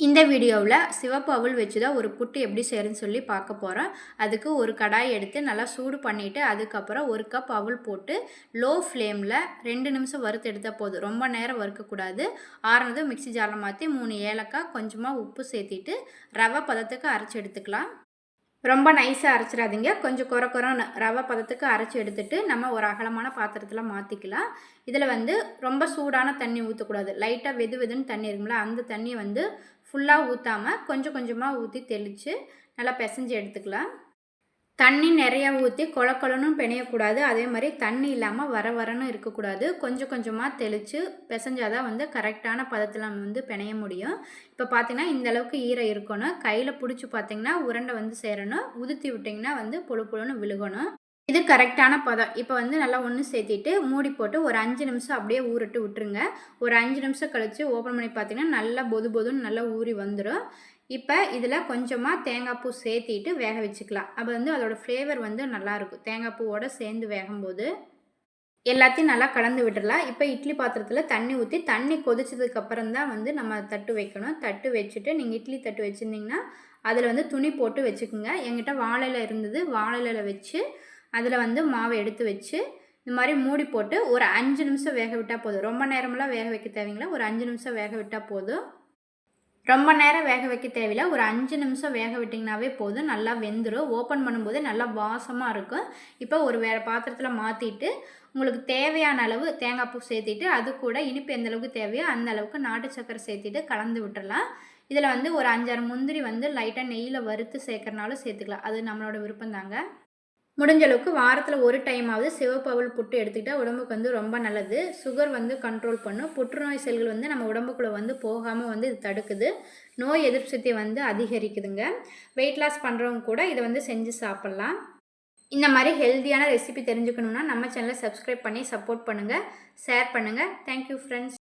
இந்த வீடியோவில் சிவப்பு அவுள் வச்சு தான் ஒரு புட்டு எப்படி செய்யறதுன்னு சொல்லி பார்க்க போகிறோம் அதுக்கு ஒரு கடாய் எடுத்து நல்லா சூடு பண்ணிவிட்டு அதுக்கப்புறம் ஒரு கப் அவுள் போட்டு லோ ஃப்ளேமில் ரெண்டு நிமிஷம் வறுத்து எடுத்தால் போதும். ரொம்ப நேரம் வறுக்கக்கூடாது. ஆறுனதும் மிக்சி ஜாரில் மாற்றி மூணு ஏலக்காய் கொஞ்சமாக உப்பு சேர்த்திட்டு ரவை பதத்துக்கு அரைச்சி எடுத்துக்கலாம். ரொம்ப நைஸாக அரைச்சிடாதீங்க. கொஞ்சம் குறை குறம் ரவை பதத்துக்கு அரைச்சி எடுத்துட்டு நம்ம ஒரு அகலமான பாத்திரத்தில் மாற்றிக்கலாம் இதில் வந்து ரொம்ப சூடான தண்ணி ஊற்றக்கூடாது லைட்டாக வெது வெதுன்னு தண்ணி இருக்குங்களா அந்த தண்ணியை வந்து ஃபுல்லாக ஊற்றாமல் கொஞ்சம் கொஞ்சமாக ஊற்றி தெளித்து நல்லா பிசைஞ்சு எடுத்துக்கலாம். தண்ணி நிறையா ஊற்றி கொல பிணையக்கூடாது. அதே மாதிரி தண்ணி இல்லாமல் வர வரன்னு இருக்கக்கூடாது. கொஞ்சம் கொஞ்சமாக தெளித்து பிசைஞ்சாதான் வந்து கரெக்டான பதத்தில் நம்ம வந்து பிணைய முடியும். இப்போ பார்த்திங்கன்னா இந்த அளவுக்கு ஈரம் இருக்கணும். கையில் பிடிச்சி பார்த்தீங்கன்னா உருண்டை வந்து சேரணும். உதுத்தி விட்டிங்கன்னா வந்து புழு புழுன்னு விழுகணும். இது கரெக்டான பதம். இப்போ வந்து நல்லா ஒன்று சேர்த்திட்டு மூடி போட்டு ஒரு அஞ்சு நிமிஷம் அப்படியே ஊறிட்டு விட்டுருங்க. ஒரு அஞ்சு நிமிஷம் கழித்து ஓப்பன் பண்ணி பார்த்தீங்கன்னா நல்லா பொது பொதுன்னு நல்லா ஊறி வந்துடும் இப்போ இதில் கொஞ்சமாக தேங்காய் பூ சேர்த்திட்டு வேக வச்சுக்கலாம். அப்போ வந்து அதோடய ஃப்ளேவர் வந்து நல்லாயிருக்கும் தேங்காய் பூவோடு சேர்ந்து வேகும்போது எல்லாத்தையும் நல்லா கலந்து விட்டுடலாம் இப்போ இட்லி பாத்திரத்தில் தண்ணி ஊற்றி தண்ணி கொதிச்சதுக்கப்புறம் தான் வந்து நம்ம தட்டு வைக்கணும். தட்டு வச்சுட்டு நீங்கள் இட்லி தட்டு வச்சுருந்தீங்கன்னா அதில் வந்து துணி போட்டு வச்சுக்கோங்க. எங்கிட்ட வாழையில் இருந்தது. வாழையில் வச்சு அதில் வந்து மாவை எடுத்து வச்சு இந்த மாதிரி மூடி போட்டு ஒரு அஞ்சு நிமிஷம் வேக விட்டால் போதும். ரொம்ப நேரமெல்லாம் வேக வைக்க தேவைங்களா ஒரு அஞ்சு நிமிஷம் வேக விட்டால் போதும். ரொம்ப நேரம் வேக வைக்க தேவையில்ல. ஒரு அஞ்சு நிமிஷம் வேக விட்டிங்கனாவே போதும். நல்லா வெந்துடும் ஓப்பன் பண்ணும்போது நல்லா வாசமாக இருக்கும். இப்போ ஒரு வேறு பாத்திரத்தில் மாற்றிட்டு உங்களுக்கு தேவையான அளவு தேங்காய் பூ சேர்த்திட்டு அது கூட இனிப்பு எந்த அளவுக்கு தேவையோ அந்த அளவுக்கு நாட்டு சக்கரை சேர்த்திட்டு கலந்து விட்டுறலாம். இதில் வந்து ஒரு அஞ்சாறு முந்திரி வந்து லைட்டாக நெய்யில் வறுத்து சேர்க்குறனாலும் சேர்த்துக்கலாம். அது நம்மளோட விருப்பம் தாங்க முடிஞ்ச அளவுக்கு வாரத்தில் ஒரு டைமாவது சிவப்பவுள் புட்டு எடுத்துக்கிட்டால் உடம்புக்கு வந்து ரொம்ப நல்லது. சுகர் வந்து கண்ட்ரோல் பண்ணும். புற்றுநோய் செல்கள் வந்து நம்ம உடம்புக்குள்ளே வந்து போகாமல் வந்து இது தடுக்குது. நோய் எதிர்ப்பு சக்தி வந்து அதிகரிக்குதுங்க. வெயிட் லாஸ் பண்ணுறவங்க கூட இதை வந்து செஞ்சு சாப்பிட்லாம். இந்த மாதிரி ஹெல்த்தியான ரெசிபி தெரிஞ்சுக்கணுன்னா நம்ம சேனலை சப்ஸ்கிரைப் பண்ணி சப்போர்ட் பண்ணுங்கள் ஷேர் பண்ணுங்கள் தேங்க்யூ ஃப்ரெண்ட்ஸ்